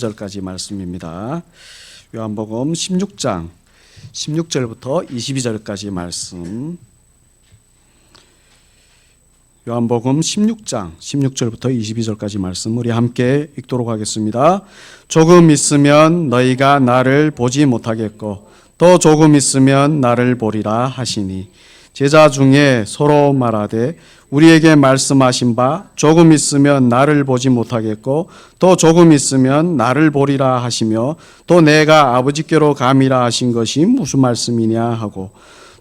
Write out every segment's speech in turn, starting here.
절까지 말씀입니다. 요한복음 16장 16절부터 22절까지 말씀. 요한복음 16장 16절부터 22절까지 말씀 우리 함께 읽도록 하겠습니다. 조금 있으면 너희가 나를 보지 못하겠고 또 조금 있으면 나를 보리라 하시니 제자 중에 서로 말하되 우리에게 말씀하신 바 조금 있으면 나를 보지 못하겠고 또 조금 있으면 나를 보리라 하시며 또 내가 아버지께로 감이라 하신 것이 무슨 말씀이냐 하고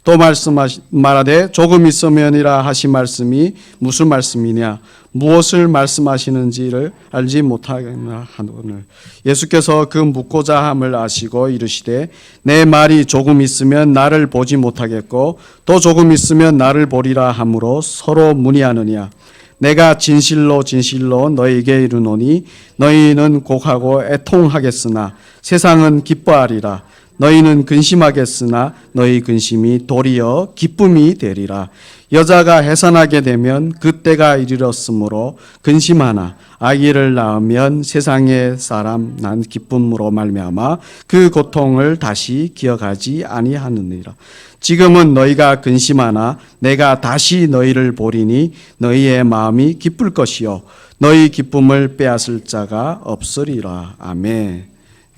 또 말씀하시 말하되 조금 있으면이라 하신 말씀이 무슨 말씀이냐? 무엇을 말씀하시는지를 알지 못하겠나 하노늘. 예수께서 그 묻고자 함을 아시고 이르시되 내 말이 조금 있으면 나를 보지 못하겠고 또 조금 있으면 나를 보리라 함으로 서로 문의하느냐? 내가 진실로 진실로 너희에게 이르노니 너희는 곡하고 애통하겠으나 세상은 기뻐하리라 너희는 근심하겠으나 너희 근심이 도리어 기쁨이 되리라. 여자가 해산하게 되면 그때가 이르렀으므로 근심하나 아기를 낳으면 세상의 사람 난 기쁨으로 말미암아 그 고통을 다시 기억하지 아니하느니라. 지금은 너희가 근심하나 내가 다시 너희를 보리니 너희의 마음이 기쁠 것이요 너희 기쁨을 빼앗을 자가 없으리라. 아멘.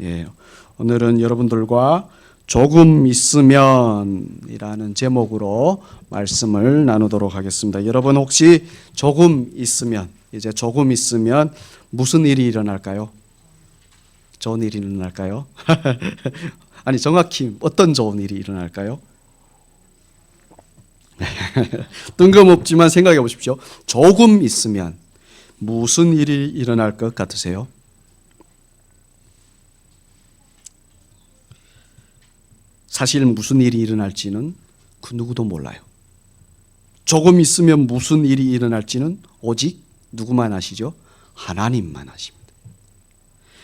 예. 오늘은 여러분들과 조금 있으면이라는 제목으로 말씀을 나누도록 하겠습니다. 여러분 혹시 조금 있으면 이제 조금 있으면 무슨 일이 일어날까요? 좋은 일이 일어날까요? 아니 정확히 어떤 좋은 일이 일어날까요? 뜬금없지만 생각해 보십시오. 조금 있으면 무슨 일이 일어날 것 같으세요? 사실 무슨 일이 일어날지는 그 누구도 몰라요. 조금 있으면 무슨 일이 일어날지는 오직 누구만 아시죠? 하나님만 아십니다.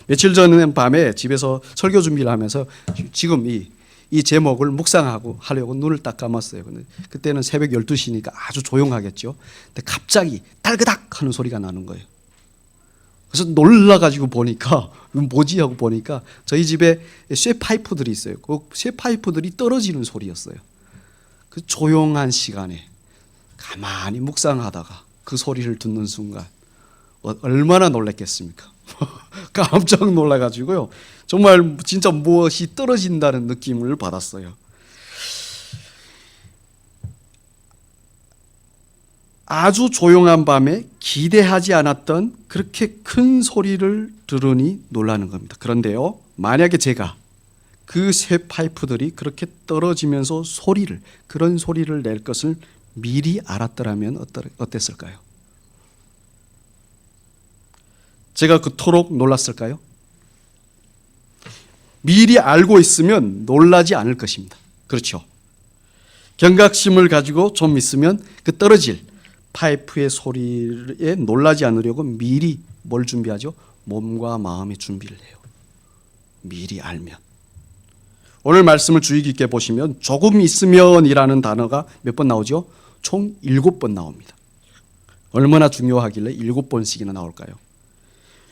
며칠 전에 밤에 집에서 설교 준비를 하면서 지금 이, 이 제목을 묵상하고 하려고 눈을 딱 감았어요. 근데 그때는 새벽 12시니까 아주 조용하겠죠. 근데 갑자기 딸그닥 하는 소리가 나는 거예요. 그래서 놀라가지고 보니까 뭐지 하고 보니까 저희 집에 쇠 파이프들이 있어요. 그쇠 파이프들이 떨어지는 소리였어요. 그 조용한 시간에 가만히 묵상하다가 그 소리를 듣는 순간 어, 얼마나 놀랐겠습니까? 깜짝 놀라가지고요. 정말 진짜 무엇이 떨어진다는 느낌을 받았어요. 아주 조용한 밤에 기대하지 않았던 그렇게 큰 소리를 들으니 놀라는 겁니다. 그런데요, 만약에 제가 그 새 파이프들이 그렇게 떨어지면서 소리를 그런 소리를 낼 것을 미리 알았더라면 어땠을까요? 제가 그토록 놀랐을까요? 미리 알고 있으면 놀라지 않을 것입니다. 그렇죠? 경각심을 가지고 좀 있으면 그 떨어질 파이프의 소리에 놀라지 않으려고 미리 뭘 준비하죠? 몸과 마음의 준비를 해요. 미리 알면. 오늘 말씀을 주의 깊게 보시면 조금 있으면이라는 단어가 몇 번 나오죠? 총 일곱 번 나옵니다. 얼마나 중요하길래 일곱 번씩이나 나올까요?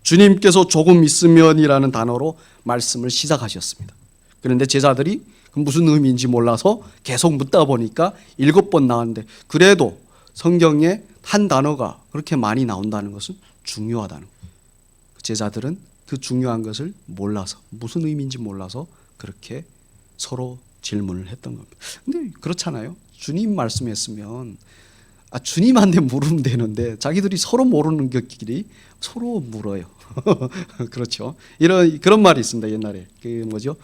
주님께서 조금 있으면이라는 단어로 말씀을 시작하셨습니다. 그런데 제자들이 무슨 의미인지 몰라서 계속 묻다 보니까 일곱 번 나왔는데 그래도 성경에 한 단어가 그렇게 많이 나온다는 것은 중요하다는 거예요. 제자들은 그 중요한 것을 몰라서 무슨 의미인지 몰라서 그렇게 서로 질문을 했던 겁니다. 근데 그렇잖아요. 주님 말씀했으면 아 주님한테 물으면 되는데 자기들이 서로 모르는 것끼리 서로 물어요. 그렇죠. 이런 그런 말이 있습니다. 옛날에 그 뭐죠?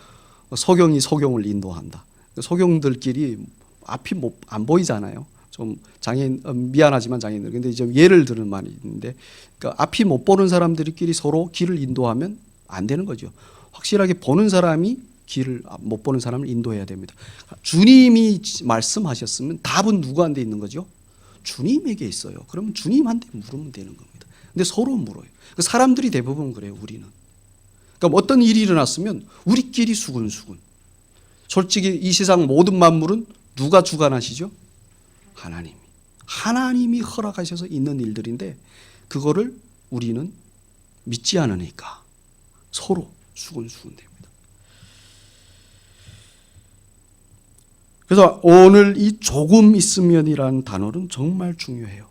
소경이 소경을 인도한다. 소경들끼리 앞이 못, 안 보이잖아요. 좀 장애인 어, 미안하지만 장애인들 근데 이제 예를 드는 말이 있는데 그러니까 앞이 못 보는 사람들끼리 서로 길을 인도하면 안 되는 거죠. 확실하게 보는 사람이 길을 아, 못 보는 사람을 인도해야 됩니다. 주님이 말씀하셨으면 답은 누구한테 있는 거죠? 주님에게 있어요. 그러면 주님한테 물으면 되는 겁니다. 근데 서로 물어요. 그 사람들이 대부분 그래요. 우리는. 그러니까 어떤 일이 일어났으면 우리끼리 수근수근. 솔직히 이 세상 모든 만물은 누가 주관하시죠? 하나님이. 하나님이 허락하셔서 있는 일들인데 그거를 우리는 믿지 않으니까 서로 수근수근 됩니다. 그래서 오늘 이 조금 있으면이라는 단어는 정말 중요해요.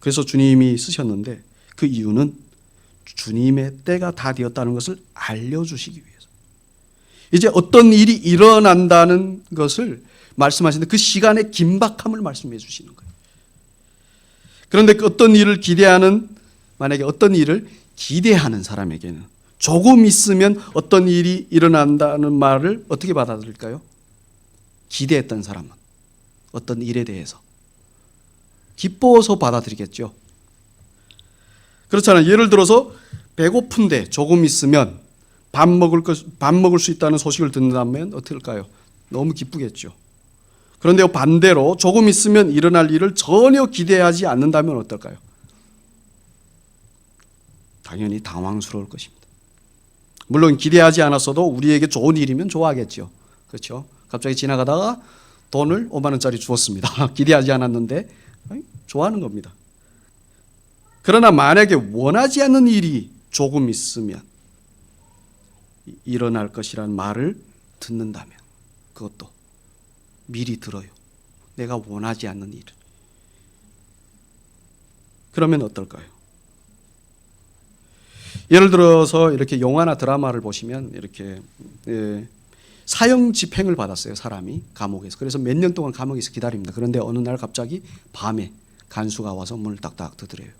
그래서 주님이 쓰셨는데 그 이유는 주님의 때가 다 되었다는 것을 알려주시기 위해서. 이제 어떤 일이 일어난다는 것을 말씀하시는데 그 시간의 긴박함을 말씀해 주시는 거예요. 그런데 그 어떤 일을 기대하는 만약에 어떤 일을 기대하는 사람에게는 조금 있으면 어떤 일이 일어난다는 말을 어떻게 받아들일까요? 기대했던 사람은 어떤 일에 대해서 기뻐서 받아들이겠죠. 그렇잖아요. 예를 들어서 배고픈데 조금 있으면 밥 먹을 것, 밥 먹을 수 있다는 소식을 듣는다면 어떨까요? 너무 기쁘겠죠. 그런데 반대로 조금 있으면 일어날 일을 전혀 기대하지 않는다면 어떨까요? 당연히 당황스러울 것입니다. 물론 기대하지 않았어도 우리에게 좋은 일이면 좋아하겠죠. 그렇죠? 갑자기 지나가다가 돈을 5만 원짜리 주었습니다. 기대하지 않았는데 좋아하는 겁니다. 그러나 만약에 원하지 않는 일이 조금 있으면 일어날 것이라는 말을 듣는다면 그것도 미리 들어요. 내가 원하지 않는 일을. 그러면 어떨까요? 예를 들어서 이렇게 영화나 드라마를 보시면 이렇게 예, 사형 집행을 받았어요 사람이 감옥에서 그래서 몇 년 동안 감옥에서 기다립니다. 그런데 어느 날 갑자기 밤에 간수가 와서 문을 딱딱 두드려요.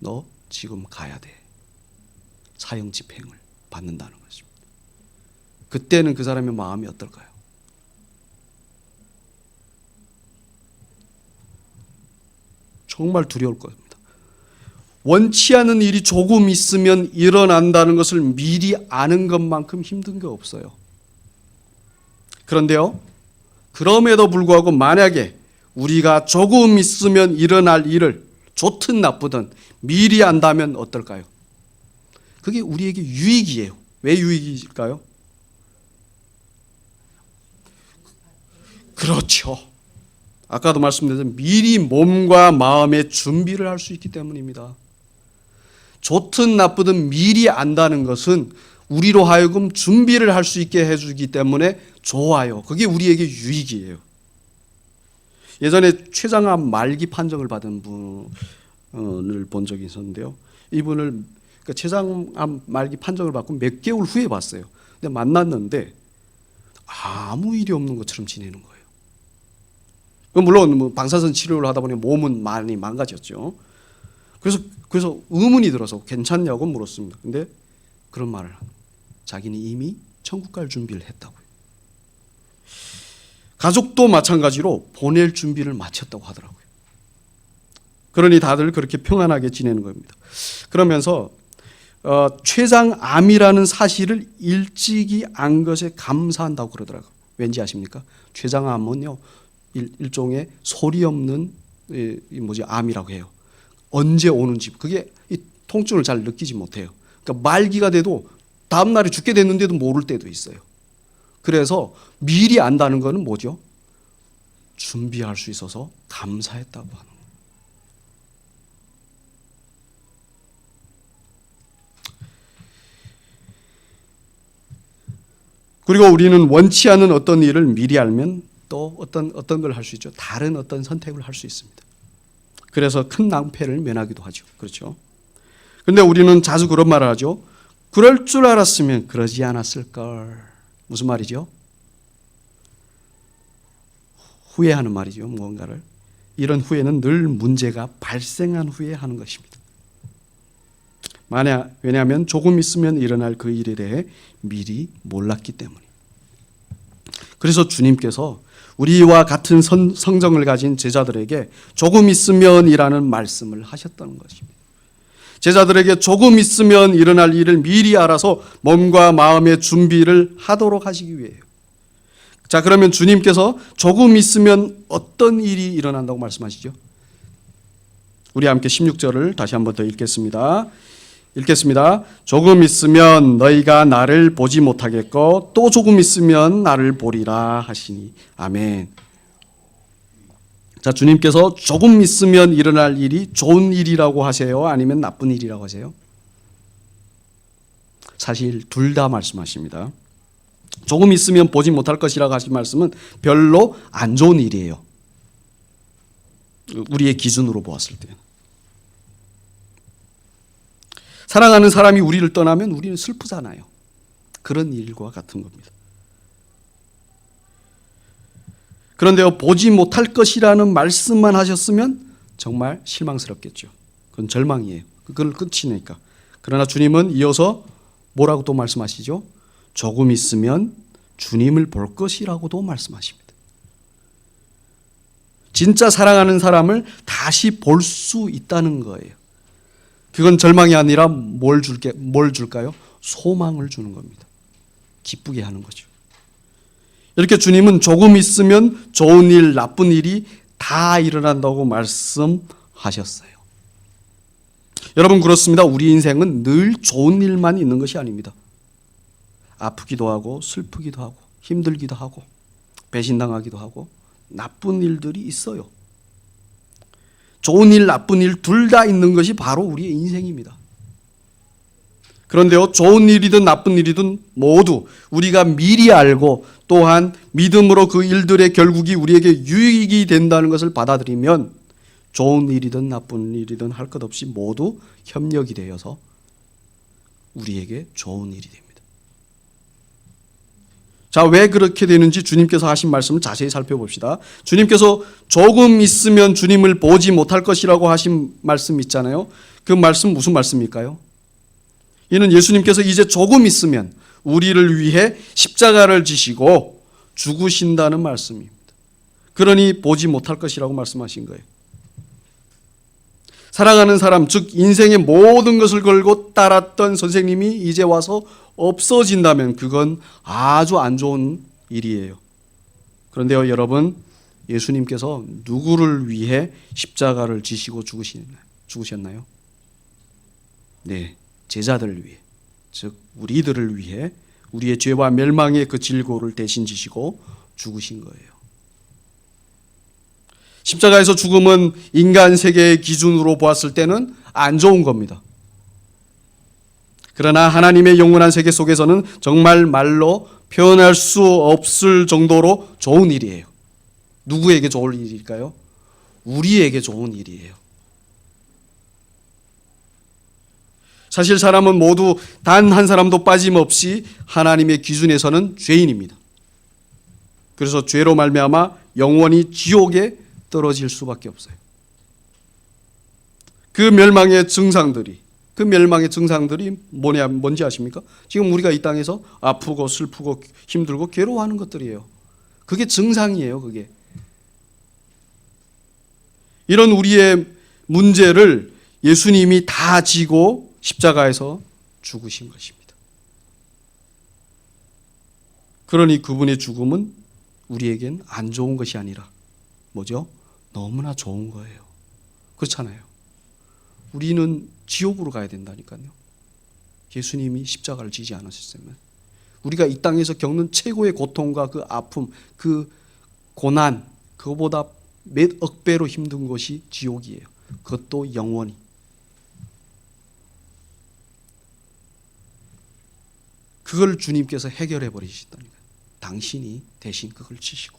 너 지금 가야 돼. 사형 집행을 받는다는 것입니다. 그때는 그 사람의 마음이 어떨까요? 정말 두려울 겁니다. 원치 않은 일이 조금 있으면 일어난다는 것을 미리 아는 것만큼 힘든 게 없어요. 그런데요, 그럼에도 불구하고 만약에 우리가 조금 있으면 일어날 일을 좋든 나쁘든 미리 안다면 어떨까요? 그게 우리에게 유익이에요. 왜 유익일까요? 그렇죠. 아까도 말씀드렸지만 미리 몸과 마음의 준비를 할 수 있기 때문입니다. 좋든 나쁘든 미리 안다는 것은 우리로 하여금 준비를 할 수 있게 해주기 때문에 좋아요. 그게 우리에게 유익이에요. 예전에 최장암 말기 판정을 받은 분을 본 적이 있었는데요. 이분을 그러니까 췌장암 말기 판정을 받고 몇 개월 후에 봤어요. 근데 만났는데 아무 일이 없는 것처럼 지내는 거예요. 물론 뭐 방사선 치료를 하다 보니 몸은 많이 망가졌죠. 그래서 그래서 의문이 들어서 괜찮냐고 물었습니다. 근데 그런 말을 자기는 이미 천국 갈 준비를 했다고요. 가족도 마찬가지로 보낼 준비를 마쳤다고 하더라고요. 그러니 다들 그렇게 평안하게 지내는 겁니다. 그러면서 어, 췌장암이라는 사실을 일찍이 안 것에 감사한다고 그러더라고요. 왠지 아십니까? 췌장암은요 일, 일종의 소리 없는 이, 이 뭐지 암이라고 해요. 언제 오는지 그게 이 통증을 잘 느끼지 못해요. 그러니까 말기가 돼도 다음 날에 죽게 됐는데도 모를 때도 있어요. 그래서 미리 안다는 것은 뭐죠? 준비할 수 있어서 감사했다고 하는 거예요. 그리고 우리는 원치 않은 어떤 일을 미리 알면 또 어떤 어떤 걸 할 수 있죠. 다른 어떤 선택을 할 수 있습니다. 그래서 큰 낭패를 면하기도 하죠. 그렇죠? 근데 우리는 자주 그런 말을 하죠. 그럴 줄 알았으면 그러지 않았을 걸. 무슨 말이죠? 후회하는 말이죠. 무언가를. 이런 후회는 늘 문제가 발생한 후에 하는 것입니다. 만약 왜냐하면 조금 있으면 일어날 그 일에 대해 미리 몰랐기 때문에. 그래서 주님께서 우리와 같은 선, 성정을 가진 제자들에게 조금 있으면이라는 말씀을 하셨다는 것입니다. 제자들에게 조금 있으면 일어날 일을 미리 알아서 몸과 마음의 준비를 하도록 하시기 위해요. 자, 그러면 주님께서 조금 있으면 어떤 일이 일어난다고 말씀하시죠? 우리 함께 16절을 다시 한번 더 읽겠습니다. 읽겠습니다. 조금 있으면 너희가 나를 보지 못하겠고 또 조금 있으면 나를 보리라 하시니 아멘. 자, 주님께서 조금 있으면 일어날 일이 좋은 일이라고 하세요? 아니면 나쁜 일이라고 하세요? 사실 둘 다 말씀하십니다. 조금 있으면 보지 못할 것이라고 하신 말씀은 별로 안 좋은 일이에요. 우리의 기준으로 보았을 때는. 사랑하는 사람이 우리를 떠나면 우리는 슬프잖아요. 그런 일과 같은 겁니다. 그런데요, 보지 못할 것이라는 말씀만 하셨으면 정말 실망스럽겠죠. 그건 절망이에요. 그걸 끝이니까. 그러나 주님은 이어서 뭐라고 또 말씀하시죠? 조금 있으면 주님을 볼 것이라고도 말씀하십니다. 진짜 사랑하는 사람을 다시 볼 수 있다는 거예요. 그건 절망이 아니라 뭘 줄게 뭘 줄까요? 소망을 주는 겁니다. 기쁘게 하는 거죠. 이렇게 주님은 조금 있으면 좋은 일, 나쁜 일이 다 일어난다고 말씀하셨어요. 여러분 그렇습니다. 우리 인생은 늘 좋은 일만 있는 것이 아닙니다. 아프기도 하고 슬프기도 하고 힘들기도 하고 배신당하기도 하고 나쁜 일들이 있어요. 좋은 일, 나쁜 일 둘 다 있는 것이 바로 우리의 인생입니다. 그런데요, 좋은 일이든 나쁜 일이든 모두 우리가 미리 알고 또한 믿음으로 그 일들의 결국이 우리에게 유익이 된다는 것을 받아들이면 좋은 일이든 나쁜 일이든 할 것 없이 모두 협력이 되어서 우리에게 좋은 일이 됩니다. 자, 왜 그렇게 되는지 주님께서 하신 말씀을 자세히 살펴봅시다. 주님께서 조금 있으면 주님을 보지 못할 것이라고 하신 말씀 있잖아요. 그 말씀 무슨 말씀일까요? 이는 예수님께서 이제 조금 있으면 우리를 위해 십자가를 지시고 죽으신다는 말씀입니다. 그러니 보지 못할 것이라고 말씀하신 거예요. 사랑하는 사람, 즉 인생의 모든 것을 걸고 따랐던 선생님이 이제 와서 없어진다면 그건 아주 안 좋은 일이에요. 그런데요, 여러분, 예수님께서 누구를 위해 십자가를 지시고 죽으셨나요? 네, 제자들을 위해, 즉 우리들을 위해 우리의 죄와 멸망의 그 질고를 대신 지시고 죽으신 거예요. 십자가에서 죽음은 인간 세계의 기준으로 보았을 때는 안 좋은 겁니다. 그러나 하나님의 영원한 세계 속에서는 정말 말로 표현할 수 없을 정도로 좋은 일이에요. 누구에게 좋은 일일까요? 우리에게 좋은 일이에요. 사실 사람은 모두 단 한 사람도 빠짐없이 하나님의 기준에서는 죄인입니다. 그래서 죄로 말미암아 영원히 지옥에 떨어질 수밖에 없어요. 그 멸망의 증상들이 그 멸망의 증상들이 뭐냐 뭔지 아십니까? 지금 우리가 이 땅에서 아프고 슬프고 힘들고 괴로워하는 것들이에요. 그게 증상이에요, 그게. 이런 우리의 문제를 예수님이 다 지고 십자가에서 죽으신 것입니다. 그러니 그분의 죽음은 우리에겐 안 좋은 것이 아니라 뭐죠? 너무나 좋은 거예요. 그렇잖아요. 우리는 지옥으로 가야 된다니까요. 예수님이 십자가를 지지 않으셨으면 우리가 이 땅에서 겪는 최고의 고통과 그 아픔, 그 고난, 그거보다 몇 억 배로 힘든 것이 지옥이에요. 그것도 영원히. 그걸 주님께서 해결해 버리시다니까. 당신이 대신 그걸 지시고.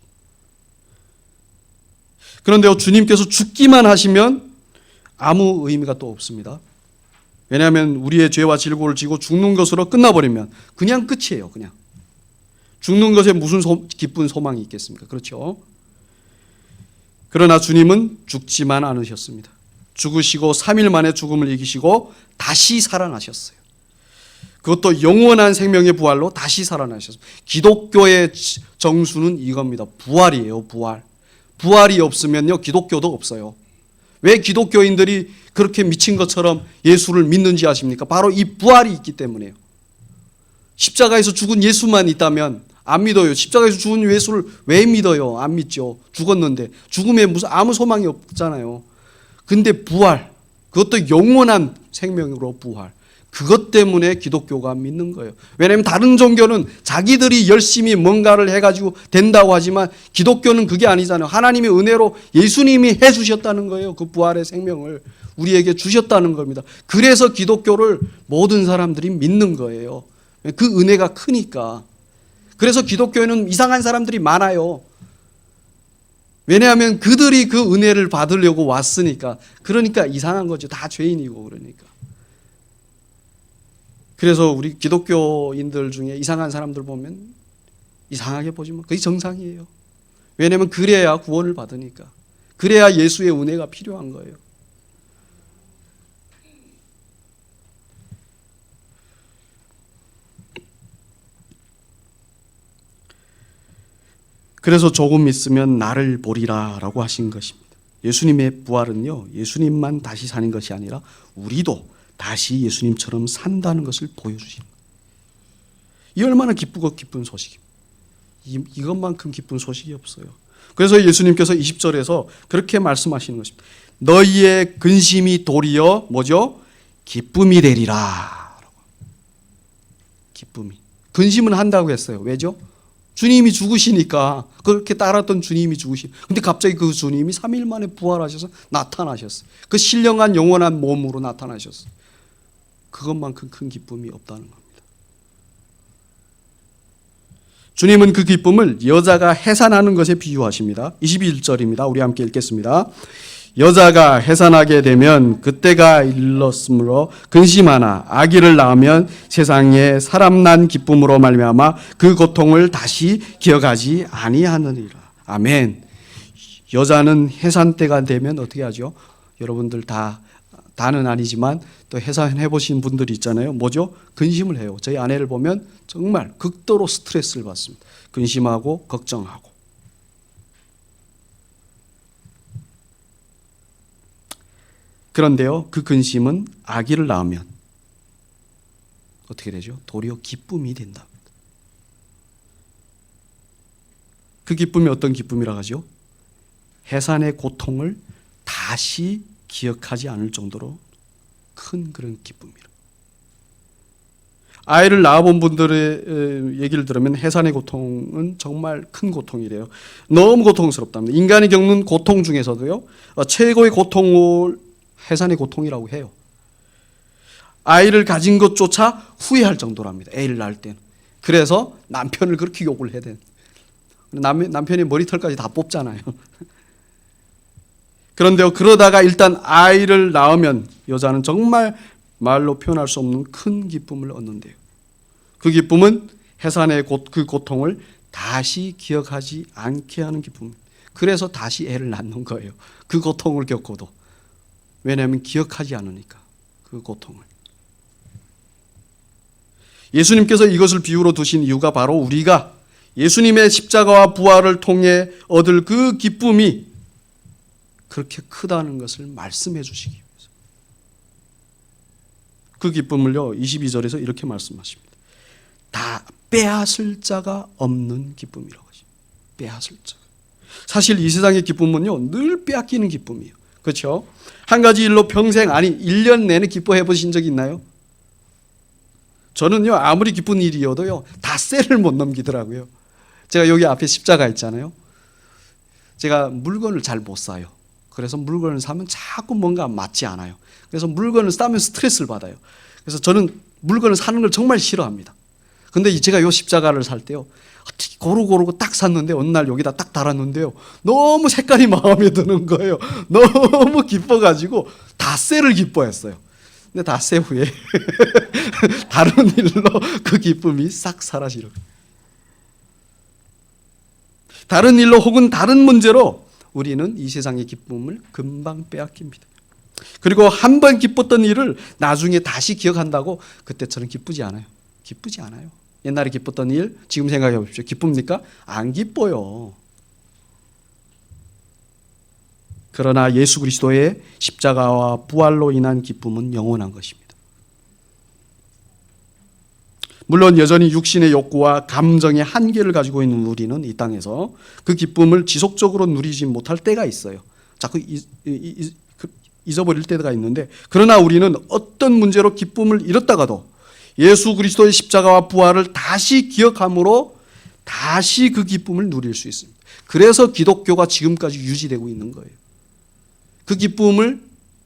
그런데 주님께서 죽기만 하시면 아무 의미가 또 없습니다. 왜냐하면 우리의 죄와 질고를 지고 죽는 것으로 끝나버리면 그냥 끝이에요. 그냥 죽는 것에 무슨 소, 기쁜 소망이 있겠습니까? 그렇죠. 그러나 주님은 죽지만 않으셨습니다. 죽으시고 3일 만에 죽음을 이기시고 다시 살아나셨어요. 그것도 영원한 생명의 부활로 다시 살아나셨습니다. 기독교의 정수는 이겁니다. 부활이에요, 부활. 부활이 없으면요, 기독교도 없어요. 왜 기독교인들이 그렇게 미친 것처럼 예수를 믿는지 아십니까? 바로 이 부활이 있기 때문에요. 십자가에서 죽은 예수만 있다면 안 믿어요. 십자가에서 죽은 예수를 왜 믿어요? 안 믿죠. 죽었는데 죽음에 무슨 아무 소망이 없잖아요. 근데 부활 그것도 영원한 생명으로 부활. 그것 때문에 기독교가 믿는 거예요. 왜냐하면 다른 종교는 자기들이 열심히 뭔가를 해가지고 된다고 하지만 기독교는 그게 아니잖아요. 하나님의 은혜로 예수님이 해주셨다는 거예요. 그 부활의 생명을 우리에게 주셨다는 겁니다. 그래서 기독교를 모든 사람들이 믿는 거예요. 그 은혜가 크니까. 그래서 기독교에는 이상한 사람들이 많아요. 왜냐하면 그들이 그 은혜를 받으려고 왔으니까. 그러니까 이상한 거죠. 다 죄인이고 그러니까. 그래서 우리 기독교인들 중에 이상한 사람들 보면 이상하게 보지만 그게 정상이에요. 왜냐하면 그래야 구원을 받으니까. 그래야 예수의 은혜가 필요한 거예요. 그래서 조금 있으면 나를 보리라 라고 하신 것입니다. 예수님의 부활은요, 예수님만 다시 사는 것이 아니라 우리도 다시 예수님처럼 산다는 것을 거예요. 이 얼마나 기쁘고 기쁜 소식입니다. 이, 이것만큼 기쁜 소식이 없어요. 그래서 예수님께서 20절에서 그렇게 말씀하시는 것입니다. 너희의 근심이 도리어 뭐죠? 기쁨이 되리라. 기쁨이. 근심은 한다고 했어요. 왜죠? 주님이 죽으시니까 그렇게 따랐던 주님이 죽으시. 근데 갑자기 그 주님이 3일 만에 부활하셔서 나타나셨어요. 그 신령한 영원한 몸으로 나타나셨어요. 그것만큼 큰 기쁨이 없다는 겁니다. 주님은 그 기쁨을 여자가 해산하는 것에 비유하십니다. 21절입니다. 우리 함께 읽겠습니다. 여자가 해산하게 되면 그때가 일렀으므로 근심하나 아기를 낳으면 세상에 사람 난 기쁨으로 말미암아 그 고통을 다시 기억하지 아니하느니라. 아멘. 여자는 해산 때가 되면 어떻게 하죠? 여러분들 다 다는 아니지만 또 해산해 보신 분들이 있잖아요. 뭐죠? 근심을 해요. 저희 아내를 보면 정말 극도로 스트레스를 받습니다. 근심하고 걱정하고. 그런데요, 그 근심은 아기를 낳으면 어떻게 되죠? 도리어 기쁨이 된다. 그 기쁨이 어떤 기쁨이라 하죠? 해산의 고통을 다시 기억하지 않을 정도로 큰 그런 기쁨이라. 아이를 낳아본 분들의 얘기를 들으면 해산의 고통은 정말 큰 고통이래요. 너무 고통스럽답니다. 인간이 겪는 고통 중에서도요, 어, 최고의 고통을 해산의 고통이라고 해요. 아이를 가진 것조차 후회할 정도랍니다. 애를 낳을 때는. 그래서 남편을 그렇게 욕을 해야 돼. 남, 남편이 머리털까지 다 뽑잖아요. 그런데요, 그러다가 일단 아이를 낳으면 여자는 정말 말로 표현할 수 없는 큰 기쁨을 얻는데요. 그 기쁨은 해산의 고, 그 고통을 다시 기억하지 않게 하는 기쁨. 그래서 다시 애를 낳는 거예요. 그 고통을 겪고도. 왜냐하면 기억하지 않으니까 그 고통을. 예수님께서 이것을 비유로 두신 이유가 바로 우리가 예수님의 십자가와 부활을 통해 얻을 그 기쁨이 그렇게 크다는 것을 말씀해 주시기 위해서. 그 기쁨을요, 22절에서 이렇게 말씀하십니다. 다 빼앗을 자가 없는 기쁨이라고 하십니다. 빼앗을 자. 사실 이 세상의 기쁨은요, 늘 빼앗기는 기쁨이에요. 그렇죠? 한 가지 일로 평생 아니 1년 내내 기뻐해 보신 적 있나요? 저는요 아무리 기쁜 일이어도요 다 셀을 못 넘기더라고요. 제가 여기 앞에 십자가 있잖아요. 제가 물건을 잘 못 사요. 그래서 물건을 사면 자꾸 뭔가 맞지 않아요. 그래서 물건을 싸면 스트레스를 받아요. 그래서 저는 물건을 사는 걸 정말 싫어합니다. 근데 제가 요 십자가를 살 때요. 고루 고르고 딱 샀는데 어느 날 여기다 딱 달았는데요. 너무 색깔이 마음에 드는 거예요. 너무 기뻐가지고 닷새를 기뻐했어요. 근데 닷새 후에 다른 일로 그 기쁨이 싹 사라지려. 다른 일로 혹은 다른 문제로 우리는 이 세상의 기쁨을 금방 빼앗깁니다. 그리고 한 번 기뻤던 일을 나중에 다시 기억한다고 그때처럼 기쁘지 않아요. 기쁘지 않아요. 옛날에 기뻤던 일 지금 생각해 보십시오. 기쁩니까? 안 기뻐요. 그러나 예수 그리스도의 십자가와 부활로 인한 기쁨은 영원한 것입니다. 물론 여전히 육신의 욕구와 감정의 한계를 가지고 있는 우리는 이 땅에서 그 기쁨을 지속적으로 누리지 못할 때가 있어요. 자꾸 이, 그 잊어버릴 때가 있는데 그러나 우리는 어떤 문제로 기쁨을 잃었다가도 예수 그리스도의 십자가와 부활을 다시 기억함으로 다시 그 기쁨을 누릴 수 있습니다. 그래서 기독교가 지금까지 유지되고 있는 거예요. 그 기쁨을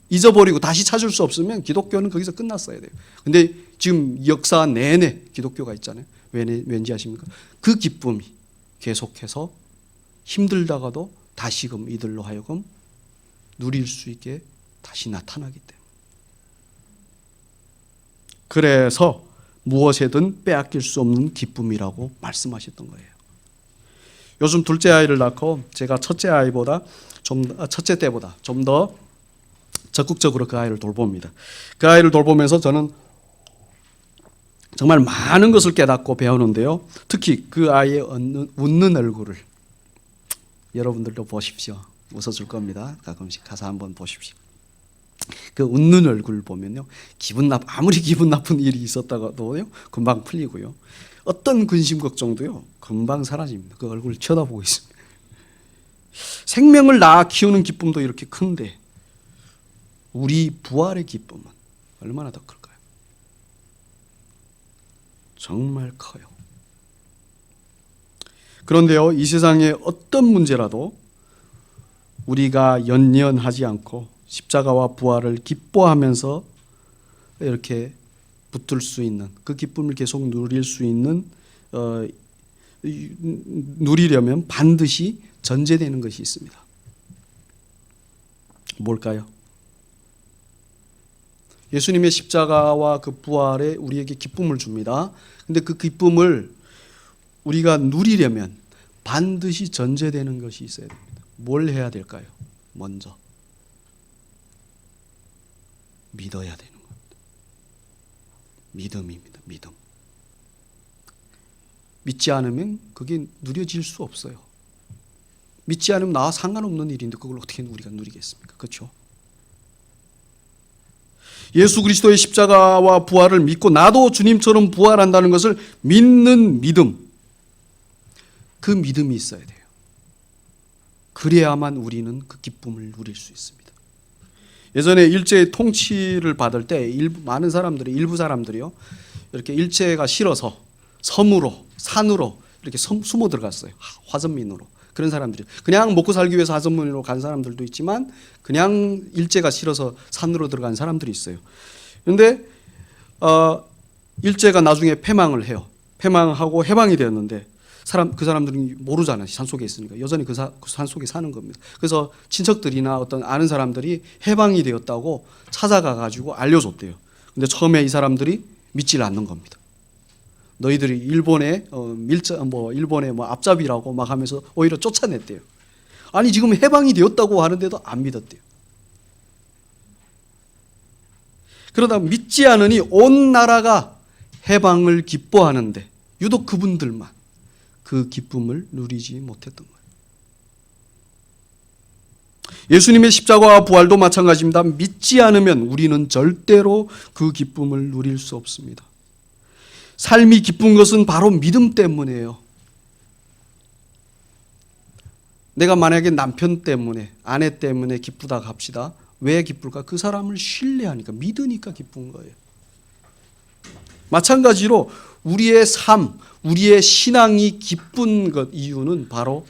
잊어버리고 다시 찾을 수 없으면 기독교는 거기서 끝났어야 돼요. 근데 지금 역사 내내 기독교가 있잖아요. 왜- 왠지 아십니까? 그 기쁨이 계속해서 힘들다가도 다시금 이들로 하여금 누릴 수 있게 다시 나타나기 때문에. 그래서 무엇에든 빼앗길 수 없는 기쁨이라고 말씀하셨던 거예요. 요즘 둘째 아이를 낳고 제가 첫째 아이보다 좀 아, 첫째 때보다 좀더 적극적으로 그 아이를 돌봅니다. 그 아이를 돌보면서 저는 정말 많은 것을 깨닫고 배우는데요. 특히 그 아이의 웃는, 웃는 얼굴을 여러분들도 보십시오. 웃어줄 겁니다. 가끔씩 가서 한번 보십시오. 그 웃는 얼굴 보면요. 기분 나 아무리 기분 나쁜 일이 있었다가도요. 금방 풀리고요. 어떤 근심 걱정도요. 금방 사라집니다. 그 얼굴 쳐다보고 있습니다. 생명을 낳아 키우는 기쁨도 이렇게 큰데 우리 부활의 기쁨은 얼마나 더 클까요? 정말 커요. 그런데요, 이 세상의 어떤 문제라도 우리가 연연하지 않고 십자가와 부활을 기뻐하면서 이렇게 붙들 수 있는 그 기쁨을 계속 누릴 수 있는 어, 이- 누리려면 반드시 전제되는 것이 있습니다. 뭘까요? 예수님의 십자가와 그 부활에 우리에게 기쁨을 줍니다. 근데 그 기쁨을 우리가 누리려면 반드시 전제되는 것이 있어야 됩니다. 뭘 해야 될까요? 먼저 믿어야 되는 겁니다. 믿음입니다. 믿음. 믿지 않으면 그게 누려질 수 없어요. 믿지 않으면 나와 상관없는 일인데 그걸 어떻게 우리가 누리겠습니까? 그렇죠? 예수 그리스도의 십자가와 부활을 믿고 나도 주님처럼 부활한다는 것을 믿는 믿음. 그 믿음이 있어야 돼요. 그래야만 우리는 그 기쁨을 누릴 수 있습니다. 예전에 일제 통치를 받을 때 일부 많은 사람들이 일부 사람들이요. 이렇게 일제가 싫어서 섬으로 산으로 이렇게 섬, 숨어 들어갔어요. 하- 화전민으로. 그런 사람들이 그냥 먹고 살기 위해서 화전민으로 간 사람들도 있지만 그냥 일제가 싫어서 산으로 들어간 사람들이 있어요. 그런데 어, 일제가 나중에 패망을 해요. 패망하고 해방이 되었는데 사람 그 사람들은 모르잖아요. 산 속에 있으니까 여전히 그, 사, 그 산속에 사는 겁니다. 그래서 친척들이나 어떤 아는 사람들이 해방이 되었다고 찾아가 가지고 알려줬대요. 근데 처음에 이 사람들이 믿질 않는 겁니다. 너희들이 일본의 어, 밀자 뭐 일본의 뭐 앞잡이라고 막 하면서 오히려 쫓아냈대요. 아니 지금 해방이 되었다고 하는데도 안 믿었대요. 그러다 믿지 않으니 온 나라가 해방을 기뻐하는데 유독 그분들만 그 기쁨을 누리지 못했던 거예요. 예수님의 십자가와 부활도 마찬가지입니다. 믿지 않으면 우리는 절대로 그 기쁨을 누릴 수 없습니다. 삶이 기쁜 것은 바로 믿음 때문이에요. 내가 만약에 남편 때문에, 아내 때문에 기쁘다 합시다. 왜 기쁠까? 그 사람을 신뢰하니까, 믿으니까 기쁜 거예요. 마찬가지로 우리의 삶, 우리의 신앙이 기쁜 것 이유는 바로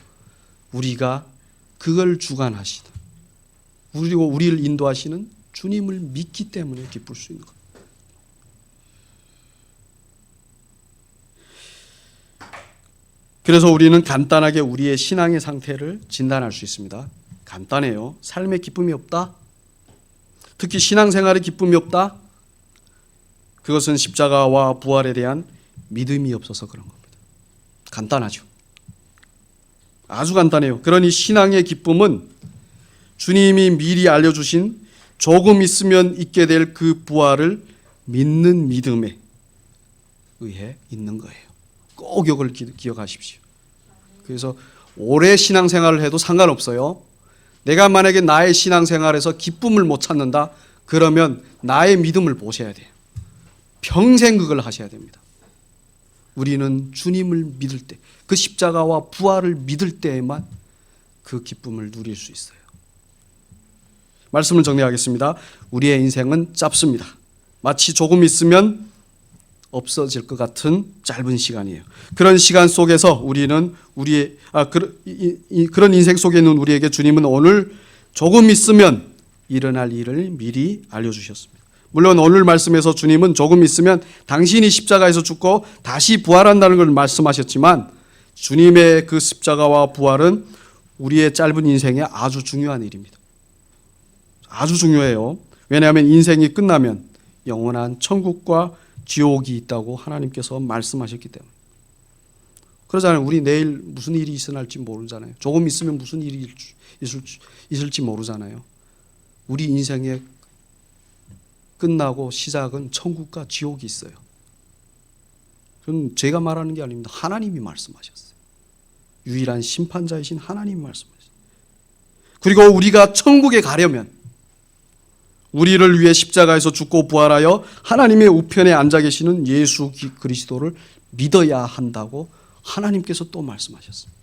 우리가 그걸 주관하시는 그리고 우리를 인도하시는 주님을 믿기 때문에 기쁠 수 있는 것. 그래서 우리는 간단하게 우리의 신앙의 상태를 진단할 수 있습니다. 간단해요. 삶에 기쁨이 없다. 특히 신앙생활에 기쁨이 없다. 그것은 십자가와 부활에 대한 믿음이 없어서 그런 겁니다. 간단하죠. 아주 간단해요. 그러니 신앙의 기쁨은 주님이 미리 알려주신 조금 있으면 있게 될 그 부활을 믿는 믿음에 의해 있는 거예요. 꼭 이걸 기- 기억하십시오. 그래서 오래 신앙생활을 해도 상관없어요. 내가 만약에 나의 신앙생활에서 기쁨을 못 찾는다, 그러면 나의 믿음을 보셔야 돼요. 평생 그걸 하셔야 됩니다. 우리는 주님을 믿을 때, 그 십자가와 부활을 믿을 때에만 그 기쁨을 누릴 수 있어요. 말씀을 정리하겠습니다. 우리의 인생은 짧습니다. 마치 조금 있으면 없어질 것 같은 짧은 시간이에요. 그런 시간 속에서 우리는 우리의 아 그런 이, 이, 그런 인생 속에 있는 우리에게 주님은 오늘 조금 있으면 일어날 일을 미리 알려주셨습니다. 물론 오늘 말씀에서 주님은 조금 있으면 당신이 십자가에서 죽고 다시 부활한다는 걸 말씀하셨지만 주님의 그 십자가와 부활은 우리의 짧은 인생에 아주 중요한 일입니다. 아주 중요해요. 왜냐하면 인생이 끝나면 영원한 천국과 지옥이 있다고 하나님께서 말씀하셨기 때문에. 그러잖아요. 우리 내일 무슨 일이 있어날지 모르잖아요. 조금 있으면 무슨 일이 있을지, 모르잖아요. 우리 인생의 끝나고 시작은 천국과 지옥이 있어요. 그건 제가 말하는 게 아닙니다. 하나님이 말씀하셨어요. 유일한 심판자이신 하나님이 말씀하셨어요. 그리고 우리가 천국에 가려면 우리를 위해 십자가에서 죽고 부활하여 하나님의 우편에 앉아 계시는 예수 기- 그리스도를 믿어야 한다고 하나님께서 또 말씀하셨습니다.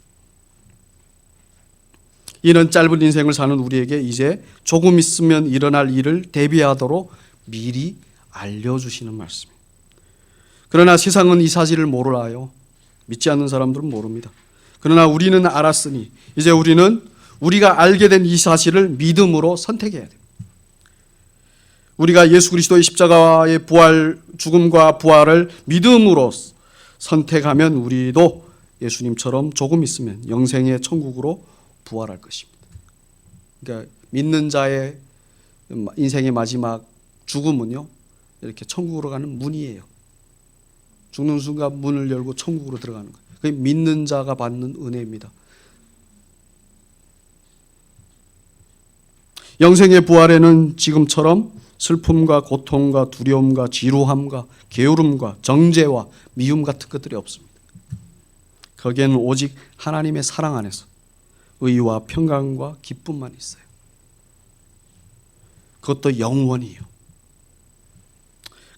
이는 짧은 인생을 사는 우리에게 이제 조금 있으면 일어날 일을 대비하도록 미리 알려주시는 말씀입니다. 그러나 세상은 이 사실을 몰라요. 믿지 않는 사람들은 모릅니다. 그러나 우리는 알았으니 이제 우리는 우리가 알게 된 이 사실을 믿음으로 선택해야 됩니다. 우리가 예수 그리스도의 십자가의 부활, 죽음과 부활을 믿음으로 선택하면 우리도 예수님처럼 조금 있으면 영생의 천국으로 부활할 것입니다. 그러니까 믿는 자의 인생의 마지막 죽음은요, 이렇게 천국으로 가는 문이에요. 죽는 순간 문을 열고 천국으로 들어가는 거예요. 그게 믿는 자가 받는 은혜입니다. 영생의 부활에는 지금처럼 슬픔과 고통과 두려움과 지루함과 게으름과 정죄와 미움 같은 것들이 없습니다. 거기에는 오직 하나님의 사랑 안에서 의와 평강과 기쁨만 있어요. 그것도 영원히요.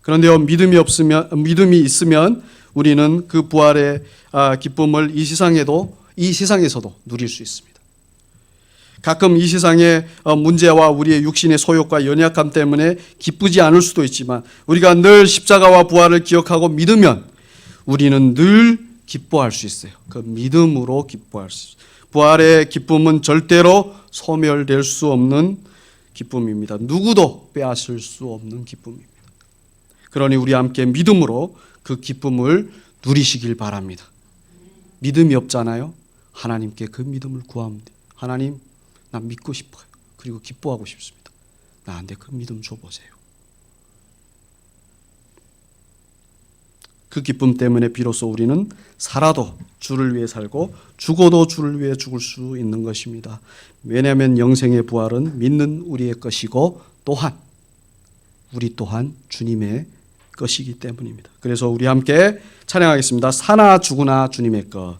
그런데요, 믿음이 없으면, 믿음이 있으면 우리는 그 부활의 아, 기쁨을 이 세상에도, 이 세상에서도 누릴 수 있습니다. 가끔 이 세상의 어, 문제와 우리의 육신의 소욕과 연약함 때문에 기쁘지 않을 수도 있지만 우리가 늘 십자가와 부활을 기억하고 믿으면 우리는 늘 기뻐할 수 있어요. 그 믿음으로 기뻐할 수. 부활의 기쁨은 절대로 소멸될 수 없는 기쁨입니다. 누구도 빼앗을 수 없는 기쁨입니다. 그러니 우리 함께 믿음으로 그 기쁨을 누리시길 바랍니다. 믿음이 없잖아요. 하나님께 그 믿음을 구합니다. 하나님, 나 믿고 싶어요. 그리고 기뻐하고 싶습니다. 나한테 그 믿음 줘보세요. 그 기쁨 때문에 비로소 우리는 살아도 주를 위해 살고 죽어도 주를 위해 죽을 수 있는 것입니다. 왜냐하면 영생의 부활은 믿는 우리의 것이고 또한 우리 또한 주님의 것이기 때문입니다. 그래서 우리 함께 찬양하겠습니다. 사나 죽으나 주님의 것.